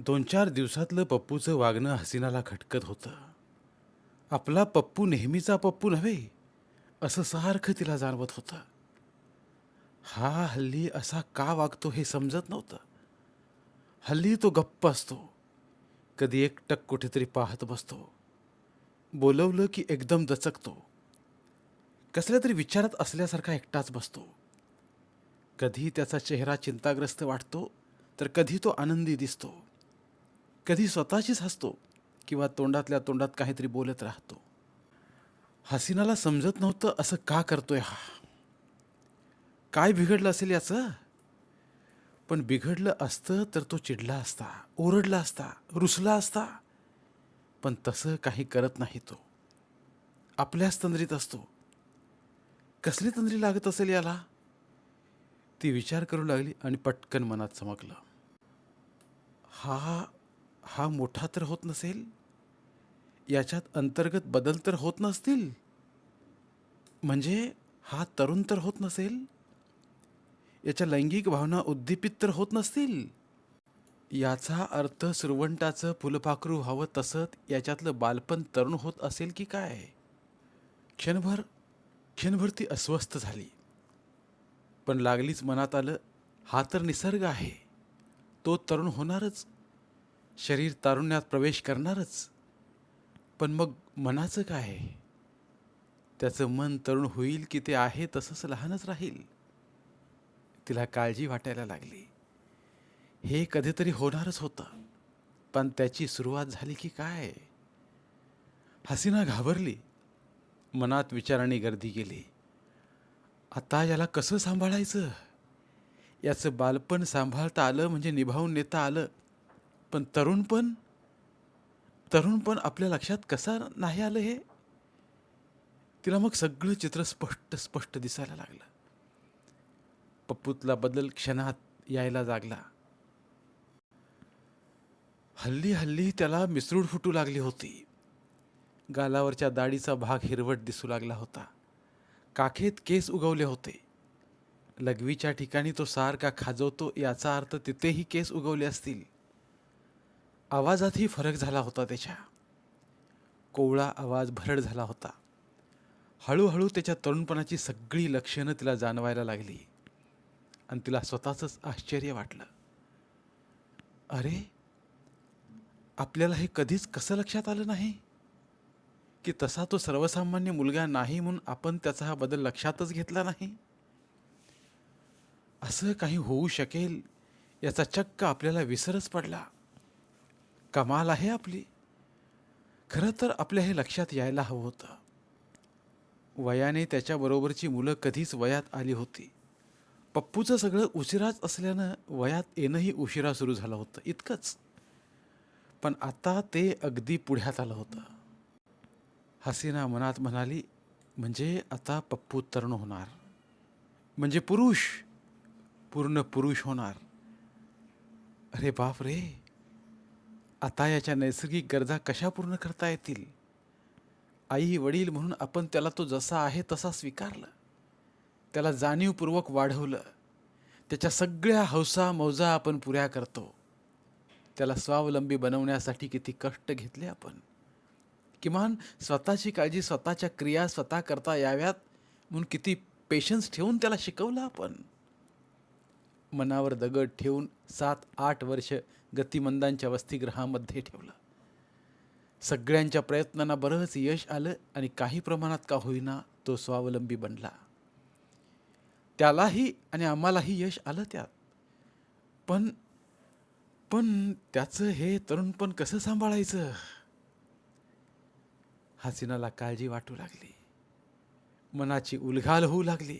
दोन चार दिवसातलं पप्पूचं वागणं हसीनाला खटकत होतं. आपला पप्पू नेहमीचा पप्पू नव्हे असं सारखं तिला जाणवत होतं. हा हल्ली असा का वागतो हे समजत नव्हतं. हल्ली तो गप्प असतो. कधी एकटक कुठेतरी पाहत बसतो. बोलवलं की एकदम दचकतो. कसल्या तरी विचारात असल्यासारखा एकटाच बसतो. कधी त्याचा चेहरा चिंताग्रस्त वाटतो तर कधी तो आनंदी दिसतो. कधी स्वतःशीच हसतो किंवा तोंडातल्या तोंडात काहीतरी बोलत राहतो. हसीनाला समजत नव्हतं असं का करतोय हा. काय बिघडलं असेल याचं? पण बिघडलं असतं तर तो चिडला असता ओरडला असता रुसला असता. पण तसं काही करत नाही तो. आपल्याच तंद्रीत असतो. कसली तंद्री लागत असेल याला? ती विचार करू लागली आणि पटकन मनात चमकलं. हा हा मोठा तर होत नसेल? याच्यात अंतर्गत बदल तर होत नसतील? म्हणजे हा तरुण तर होत नसेल? याच्या लैंगिक भावना उद्दीपित तर होत नसतील? याचा अर्थ सुरवंटाचं फुलपाखरू व्हावं तसंच याच्यातलं बालपण तरुण होत असेल की काय? क्षणभर क्षणभर ती अस्वस्थ झाली. पण लागलीच मनात आलं हा तर निसर्ग आहे. तो तरुण होणारच. शरीर तारुण्यात प्रवेश करणारच. पण मग मनाचं काय? आहे त्याचं मन तरुण होईल की ते आहे तसंच लहानच राहील? तिला काळजी वाटायला लागली. हे कधीतरी होणारच होतं. पण त्याची सुरुवात झाली की काय? हसीना घाबरली. मनात विचाराने गर्दी केली. आता याला कसं सांभाळायचं? याचं बालपण सांभाळता आलं म्हणजे निभावून नेता आलं. पण तरुणपण तरुणपण आपल्या लक्षात कसा नाही आलं हे? तिला मग सगळं चित्र स्पष्ट स्पष्ट दिसायला लागलं. पप्पूतला बदल क्षणात यायला लागला. हल्ली हल्ली त्याला मिसरूड फुटू लागली होती. गालावरच्या दाढीचा भाग हिरवट दिसू लागला होता. काखेत केस उगवले होते. लघवीच्या ठिकाणी तो सारखा खाजवतो याचा अर्थ तिथेही केस उगवले असतील. आवाजातही फरक झाला होता त्याच्या. कोवळा आवाज भरड झाला होता. हळूहळू त्याच्या तरुणपणाची सगळी लक्षणं तिला जाणवायला लागली. आणि तिला स्वतःचंच आश्चर्य वाटलं. अरे आपल्याला हे कधीच कसं लक्षात आलं नाही? की तसा तो सर्वसामान्य मुलगा नाही म्हणून आपण त्याचा हा बदल लक्षातच घेतला नाही? असं काही होऊ शकेल याचा चक्क आपल्याला विसरच पडला. कमाल आहे आपली. खरं तर आपल्या हे लक्षात यायला हवं होतं. वयाने त्याच्याबरोबरची मुलं कधीच वयात आली होती. पप्पूचं सगळं उशिराच असल्यानं वयात येणंही उशिरा सुरू झालं होतं इतकंच. पण आता ते अगदी पुढ्यात आलं होतं. हसीना मनात म्हणाली म्हणजे आता पप्पू तरुण होणार. म्हणजे पुरुष. पूर्ण पुरुष होणार. अरे बाप रे. आता याच्या नैसर्गिक गरजा कशा पूर्ण करता येतील? आई वडील म्हणून आपण त्याला तो जसा आहे तसा स्वीकारलं. त्याला जाणीवपूर्वक वाढवलं. त्याच्या सगळ्या हौसा मौजा आपण पुऱ्या करतो. त्याला स्वावलंबी बनवण्यासाठी किती कष्ट घेतले आपण. किमान स्वतःची काळजी स्वतःच्या क्रिया स्वतः करता याव्यात म्हणून किती पेशन्स ठेवून त्याला शिकवलं आपण. मनावर दगड ठेवून सात आठ वर्ष गतिमंदांच्या वसतिगृहामध्ये ठेवलं. सगळ्यांच्या प्रयत्नांना बरंच यश आलं आणि काही प्रमाणात का होईना तो स्वावलंबी बनला. त्यालाही आणि आम्हालाही यश आलं त्यात. पण पण त्याचं हे तरुणपण कसं सांभाळायचं? हसीनाला काळजी वाटू लागली. मनाची उलघाल होऊ लागली.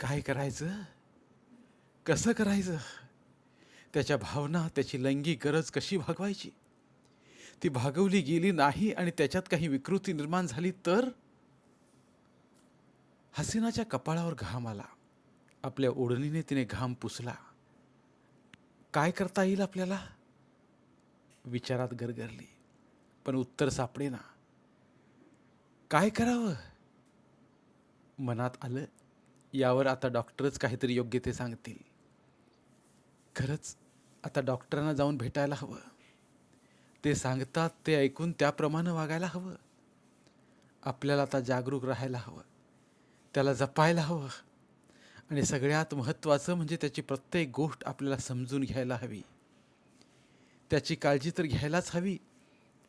काय करायचं? कसं करायचं? त्याच्या भावना त्याची लैंगिक गरज कशी भागवायची? ती भागवली गेली नाही आणि त्याच्यात काही विकृती निर्माण झाली तर? हसीनाच्या कपाळावर घाम आला. आपल्या ओढणीने तिने घाम पुसला. काय करता येईल आपल्याला? विचारात गरगरली. पण उत्तर सापडेना. काय करावं? मनात आलं यावर आता डॉक्टरच काहीतरी योग्य ते सांगतील. खरंच आता डॉक्टरांना जाऊन भेटायला हवं. ते सांगतात ते ऐकून त्याप्रमाणे वागायला हवं. आपल्याला आता जागरूक राहायला हवं. त्याला जपायला हवं. आणि सगळ्यात महत्त्वाचं म्हणजे त्याची प्रत्येक गोष्ट आपल्याला समजून घ्यायला हवी. त्याची काळजी तर घ्यायलाच हवी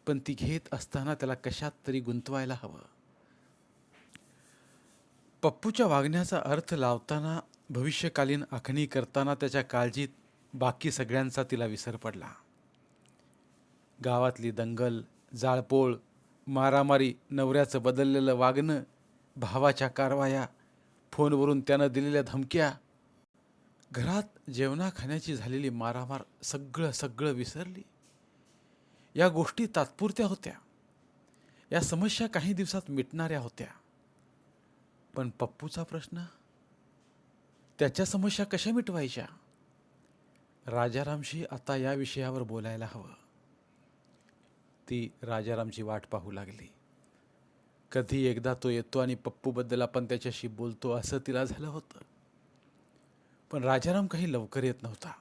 पण ती घेत असताना त्याला कशात तरी गुंतवायला हवं. पप्पूच्या वागण्याचा अर्थ लावताना भविष्यकालीन आखणी करताना त्याच्या काळजीत बाकी सगळ्यांचा तिला विसर पडला. गावातली दंगल जाळपोळ मारामारी नवऱ्याचं बदललेलं वागणं भावाच्या कारवाया फोनवरून त्यानं दिलेल्या धमक्या घरात जेवणा खाण्याची झालेली मारामार सगळं सगळं विसरली. या गोष्टी तात्पुरत्या होत्या. या समस्या काही दिवसात मिटणाऱ्या होत्या. पण पप्पूचा प्रश्न? त्याच्या समस्या कशा मिटवायच्या? राजारामशी आता या विषयावर बोलायला हवं. ती राजारामची वाट पाहू लागली. कधी एकदा तो येतो आणि पप्पूबद्दल आपण त्याच्याशी बोलतो असं तिला झालं होतं. पण राजाराम काही लवकर येत नव्हता.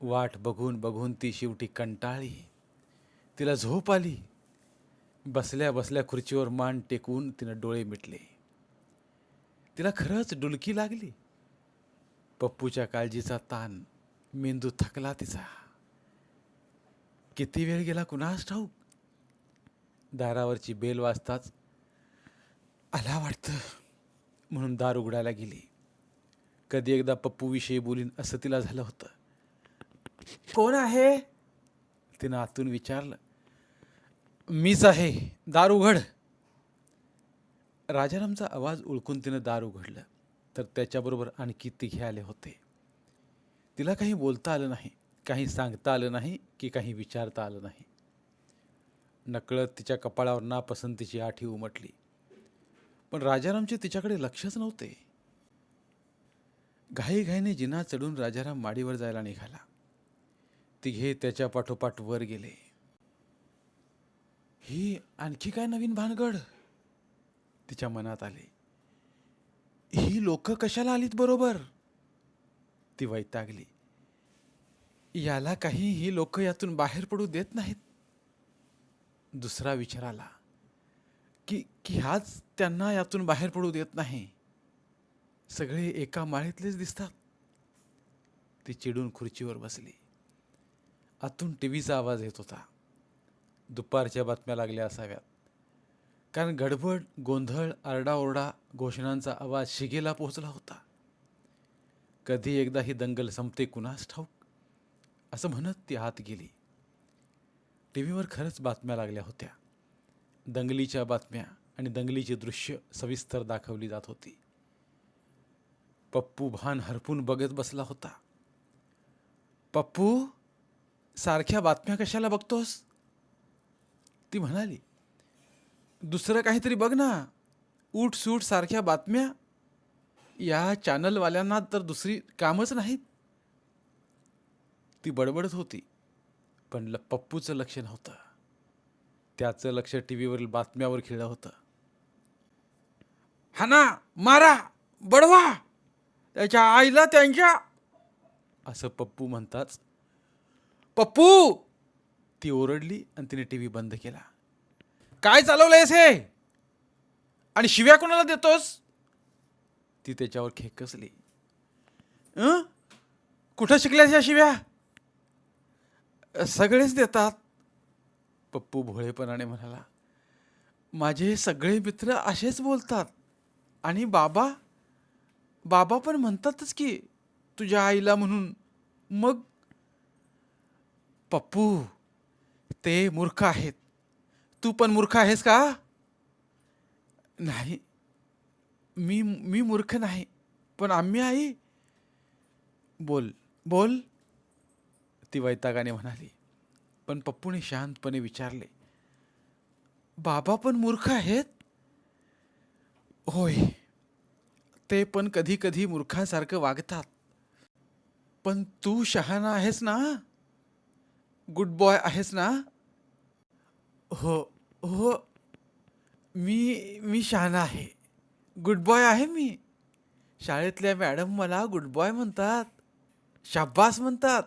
वाट बघून बघून ती शेवटी कंटाळली. तिला झोप आली. बसल्या बसल्या खुर्चीवर मान टेकून तिनं डोळे मिटले. तिला खरंच डुलकी लागली. पप्पूच्या काळजीचा ताण मेंदू थकला तिचा. किती वेळ गेला कुणास ठाऊक? दारावरची बेल वाजताच आला वाटतं म्हणून दार उघडायला गेली. कधी एकदा पप्पूविषयी बोलीन असं तिला झालं होतं. कोण आहे? तिनं आतून विचारलं. मीच आहे दार उघड. राजारामचा आवाज ओळखून तिनं दार उघडलं तर त्याच्याबरोबर आणखी तिघे आले होते. तिला काही बोलता आलं नाही काही सांगता आलं नाही की काही विचारता आलं नाही. नकळत तिच्या कपाळावर नापसंतीची आठी उमटली. पण राजारामचे तिच्याकडे लक्षच नव्हते. घाईघाईने जिना चढून राजाराम माडीवर जायला निघाला. तिघे त्याच्या पाठोपाठ वर गेले. ही आणखी काय नवीन भानगड? तिच्या मनात आले. ही लोक कशाला आलीत बरोबर? ती वैतागली. याला काही ही लोक यातून बाहेर पडू देत नाहीत. दुसरा विचार आला की की हाच त्यांना यातून बाहेर पडू देत नाही. सगळे एका माळीतलेच दिसतात. ती चिडून खुर्चीवर बसली. आतून टी व्हीचा आवाज येत होता. दुपारच्या बातम्या लागल्या असाव्यात. कारण गडबड गोंधळ आरडाओरडा घोषणांचा आवाज शिगेला पोहोचला होता. कधी एकदा ही दंगल संपते कुणास ठाऊक? असं म्हणत ती आत गेली. टी व्हीवर खरंच बातम्या लागल्या होत्या. दंगलीच्या बातम्या आणि दंगलीची दृश्य सविस्तर दाखवली जात होती. पप्पू भान हरपून बघत बसला होता. पप्पू सारख्या बातम्या कशाला बघतोस? ती म्हणाली दुसरं काहीतरी बघ ना. उठ सूट सारख्या बातम्या. या चॅनलवाल्यांना तर दुसरी कामच नाहीत. ती बडबडत होती. पण ल पप्पूचं लक्ष नव्हतं त्याचं लक्ष टी व्हीवरील बातम्यावर खिळलं होतं. हाना मारा बडवा त्याच्या आईला त्यांच्या असं पप्पू म्हणताच पप्पू ती ओरडली आणि तिने टी व्ही बंद केला. काय चालवलंयस हे? आणि शिव्या कोणाला देतोस? ती त्याच्यावर खेकसली. अं? कुठं शिकल्यास या शिव्या? सगळेच देतात. पप्पू भोळेपणाने म्हणाला माझे सगळे मित्र असेच बोलतात. आणि बाबा बाबा पण म्हणतातच की तुझ्या आईला म्हणून. मग? पप्पू ते मूर्ख आहेत. तू पण मूर्ख आहेस का? नाही. मी मी मूर्ख नाही. पण आम्ही आई. बोल बोल. ती वैतागाने म्हणाली पण पप्पूने शांतपणे विचारले बाबा पण मूर्ख आहेत? होय ते पण कधी कधी मूर्खासारखं वागतात पण तू शहाणा आहेस ना? गुड बॉय आहेस ना? हो हो मी मी शहाणा आहे. गुड बॉय आहे मी. शाळेतल्या मॅडम मला गुड बॉय म्हणतात शाब्बास म्हणतात.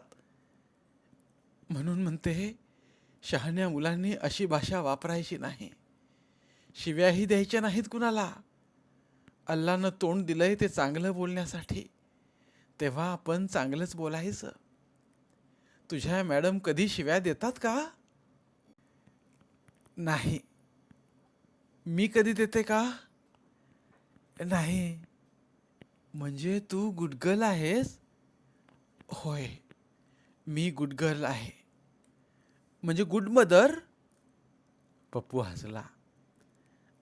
म्हणून म्हणते शहाण्या मुलांनी अशी भाषा वापरायची नाही. शिव्याही द्यायच्या नाहीत कुणाला. अल्लानं तोंड दिलंय ते चांगलं बोलण्यासाठी. तेव्हा आपण चांगलंच बोलायचं. तुझ्या मॅडम कधी शिव्या देतात का? नाही. मी कधी देते का? नाही. म्हणजे तू गुडगल आहेस? होय. मी गुडगर्ल आहे. म्हणजे गुड मदर पप्पू हसला.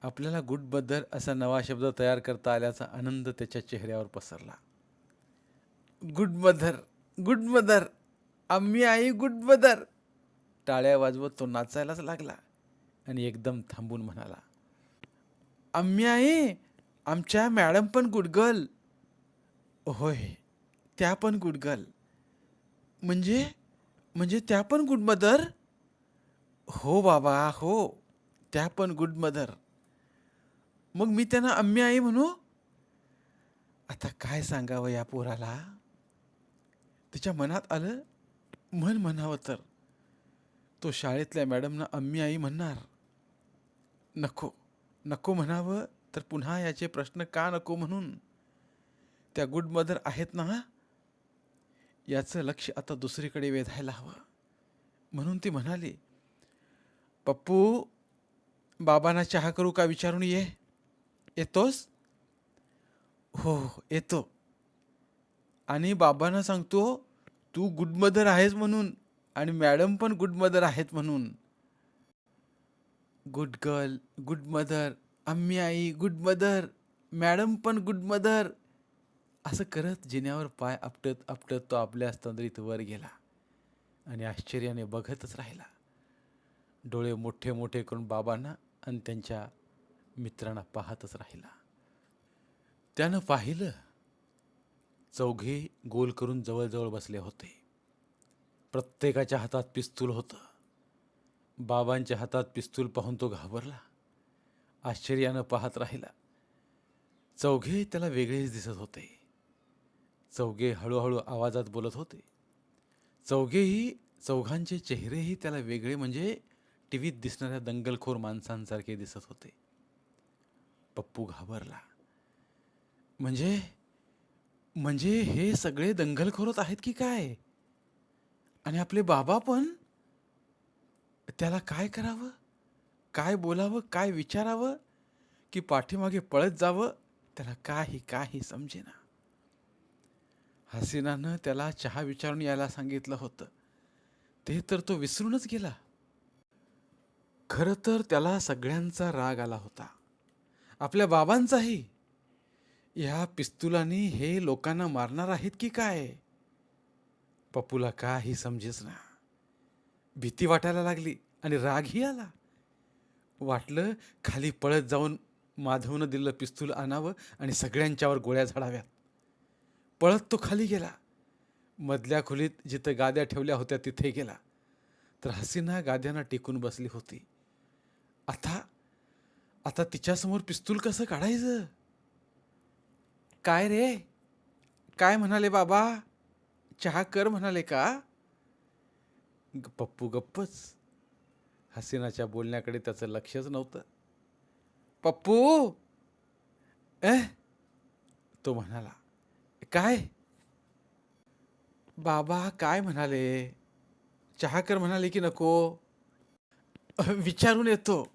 आपल्याला गुड मदर असा नवा शब्द तयार करता आल्याचा आनंद त्याच्या चेहऱ्यावर पसरला. गुड मदर गुड मदर आम्ही आई गुड मदर टाळ्या वाजवत तो नाचायलाच लागला आणि एकदम थांबून म्हणाला आम्ही आई आमच्या मॅडम पण गुडगर्ल होय त्या पण गुडगर्ल म्हणजे म्हणजे त्या पण गुड मदर हो बाबा हो. त्या पण गुड मदर मग मी त्यांना अम्मी आई म्हणू? आता काय सांगावं या पोराला? तिच्या मनात आलं म्हण म्हणावं तर. तो शाळेतल्या मॅडमना अम्मी आई म्हणणार. नको नको म्हणावं तर पुन्हा याचे प्रश्न का नको म्हणून? त्या गुड मदर आहेत ना? याचं लक्ष आता दुसरीकडे वेधायला हवं. म्हणून ती म्हणाली पप्पू बाबांना चहा करू का विचारून ये? येतोस? हो हो, येतो. आणि बाबांना सांगतो तू गुड मदर आहेस म्हणून आणि मॅडम पण गुड मदर आहेत म्हणून. गुड गर्ल गुड मदर आम्ही आई गुड मदर मॅडम पण गुड मदर असं करत जिन्यावर पाय आपटत आपटत तो आपल्या तंद्रीत वर गेला आणि आश्चर्याने बघतच राहिला. डोळे मोठे मोठे करून बाबांना आणि त्यांच्या मित्रांना पाहतच राहिला. त्यानं पाहिलं चौघे गोल करून जवळजवळ बसले होते. प्रत्येकाच्या हातात पिस्तूल होतं. बाबांच्या हातात पिस्तूल पाहून तो घाबरला. आश्चर्यानं पाहत राहिला. चौघे त्याला वेगळेच दिसत होते. चौघे हळूहळू आवाजात बोलत होते. चौघेही चौघांचे चेहरेही त्याला वेगळे म्हणजे टी व्हीत दिसणाऱ्या दंगलखोर माणसांसारखे दिसत होते. पप्पू घाबरला. म्हणजे म्हणजे हे सगळे दंगलखोरच आहेत की काय? आणि आपले बाबा पण? त्याला काय करावं? काय बोलावं? काय विचारावं? की पाठीमागे पळत जावं? त्याला काही काही समजेना. हसीनानं त्याला चहा विचारून यायला सांगितलं होतं. ते तर तो विसरूनच गेला. खरं तर त्याला सगळ्यांचा राग आला होता. आपल्या बाबांचाही. या पिस्तुलानी हे लोकांना मारणार आहेत की काय? पप्पूला काही समजेच ना. भीती वाटायला लागली आणि रागही आला. वाटलं खाली पळत जाऊन माधवनं दिलं पिस्तूल आणावं आणि सगळ्यांच्यावर गोळ्या झाडाव्यात. पळत तो खाली गेला. मधल्या खोलीत जिथं गाद्या ठेवल्या होत्या तिथे गेला. तर हसीना गाद्यांना टेकून बसली होती. आता आता तिच्यासमोर पिस्तूल कसं काढायचं? काय रे? काय म्हणाले बाबा? चहा कर म्हणाले का? ग- पप्पू गप्पच. हसीनाच्या बोलण्याकडे त्याचं लक्षच नव्हतं. पप्पू! ए तो म्हणाला काय? बाबा काय म्हणाले? चहाकर म्हणाले की नको. विचारून येतो.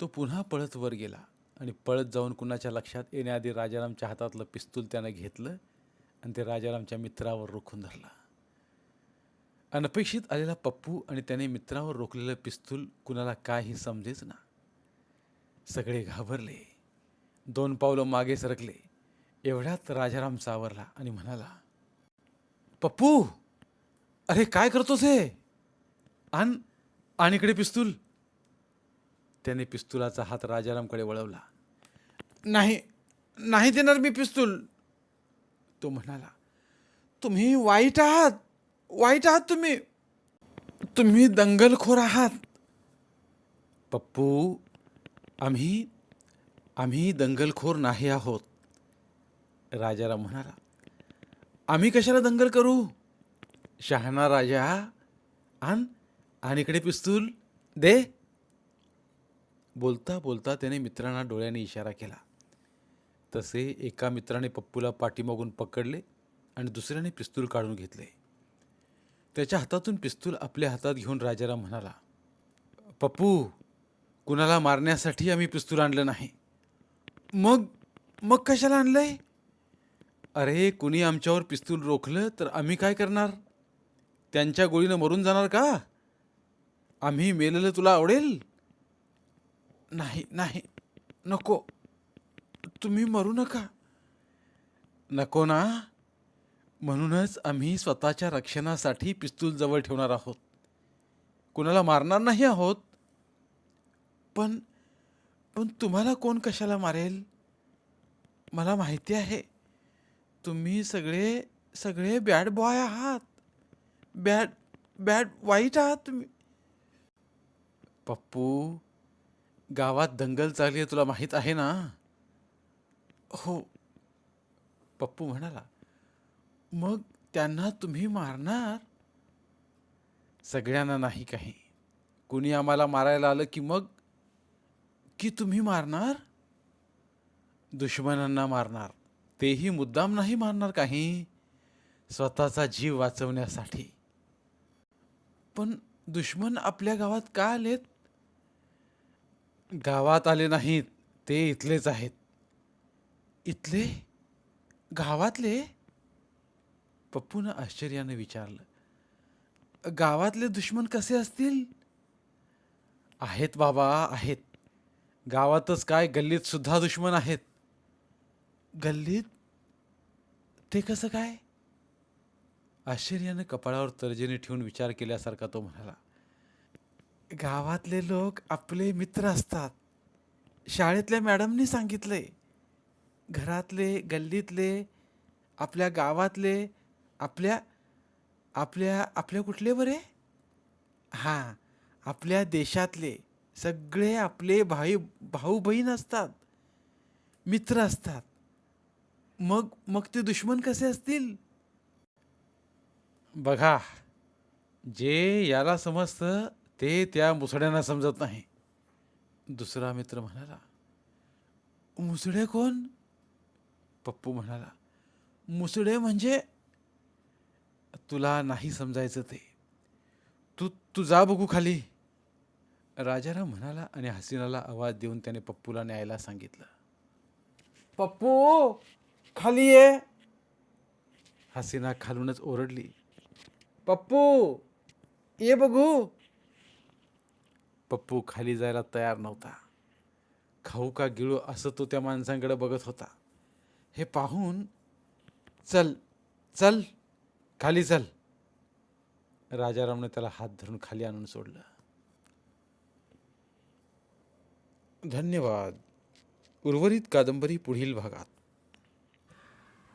तो पुन्हा पळत वर गेला आणि पळत जाऊन कुणाच्या लक्षात येण्याआधी राजारामच्या हातातलं पिस्तूल त्यानं घेतलं आणि ते राजारामच्या मित्रावर रोखून धरला. अनपेक्षित आलेला पप्पू आणि त्याने मित्रावर रोखलेलं पिस्तूल कुणाला काही समजेच ना. सगळे घाबरले. दोन पावलं मागे सरकले. एवढ्यात राजाराम सावरला आणि म्हणाला पप्पू अरे काय करतोस हे? आण आणि इकडे पिस्तूल. त्याने पिस्तुलाचा हात राजारामकडे वळवला. नाही नाही देणार मी पिस्तूल. तो म्हणाला तुम्ही वाईट आहात वाईट आहात तुम्ही. तुम्ही दंगलखोर आहात. पप्पू आम्ही आम्ही दंगलखोर नाही आहोत. राजाराम म्हणाला आम्ही कशाला दंगल करू? शहाणा राजा आण आण इकडे पिस्तूल दे. बोलता बोलता त्याने मित्रांना डोळ्याने इशारा केला. तसे एका मित्राने पप्पूला पाठीमागून पकडले आणि दुसऱ्याने पिस्तूल काढून घेतले. त्याच्या हातातून पिस्तूल आपल्या हातात घेऊन राजाराम म्हणाला पप्पू कुणाला मारण्यासाठी आम्ही पिस्तूल आणलं नाही. मग मग कशाला आणलं आहे अरे कुणी आमच्यावर पिस्तूल रोखलं तर आम्ही काय करणार? त्यांच्या गोळीनं मरून जाणार का? आम्ही मेलेलं तुला आवडेल? नाही नाही नको. तुम्ही मरू नका. नको ना. म्हणूनच आम्ही स्वतःच्या रक्षणासाठी पिस्तूल जवळ ठेवणार आहोत. कुणाला मारणार नाही आहोत. पण पण तुम्हाला कोण कशाला मारेल? मला माहिती आहे. तुम्ही सगळे सगळे बॅड बॉय आहात. बॅड बॅड वाईट आहात तुम्ही. पप्पू गावात दंगल चालली आहे तुला माहीत आहे ना? हो. पप्पू म्हणाला मग त्यांना तुम्ही मारणार? सगळ्यांना नाही काही. कुणी आम्हाला मारायला आलं की मग की तुम्ही मारणार? दुश्मनांना मारणार. तेही मुद्दाम नाही मारणार काही. स्वतःचा जीव वाचवण्यासाठी. पण दुश्मन आपल्या गावात का आलेत? गावात आले नाहीत ते इथलेच आहेत. इथले? गावातले? पप्पूनं आश्चर्याने विचारलं. गावातले दुश्मन कसे असतील? आहेत बाबा आहेत. गावातच काय गल्लीत सुद्धा दुश्मन आहेत. गल्लीत ते कसं काय? आश्चर्यानं कपाळावर तर्जेने ठेवून विचार केल्यासारखा तो म्हणाला गावातले लोक आपले मित्र असतात. शाळेतल्या मॅडमनी सांगितले घरातले गल्लीतले आपल्या गावातले आपल्या आपल्या आपल्या कुठले बरे? हां आपल्या देशातले सगळे आपले भाई भाऊ बहीण असतात मित्र असतात. मग मग ते दुश्मन कसे असतील? बघा जे याला समजतं ते त्या मुसड्यांना समजत नाही. दुसरा मित्र म्हणाला मुसडे कोण? पप्पू म्हणाला मुसडे म्हणजे तुला नाही समजायचं ते. तू तू जा बघू खाली. राजाराम म्हणाला आणि हसीनाला आवाज देऊन त्याने पप्पूला न्यायला सांगितलं. पप्पू! खाली ये हसीना खालूनच ओरडली. पप्पू ये बघू. पप्पू खाली जायला तयार नव्हता. खाऊ का गिळू असं तो त्या माणसांकडे बघत होता. हे पाहून चल चल खाली चल. राजारामने त्याला हात धरून खाली आणून सोडलं. धन्यवाद. उर्वरित कादंबरी पुढील भागात.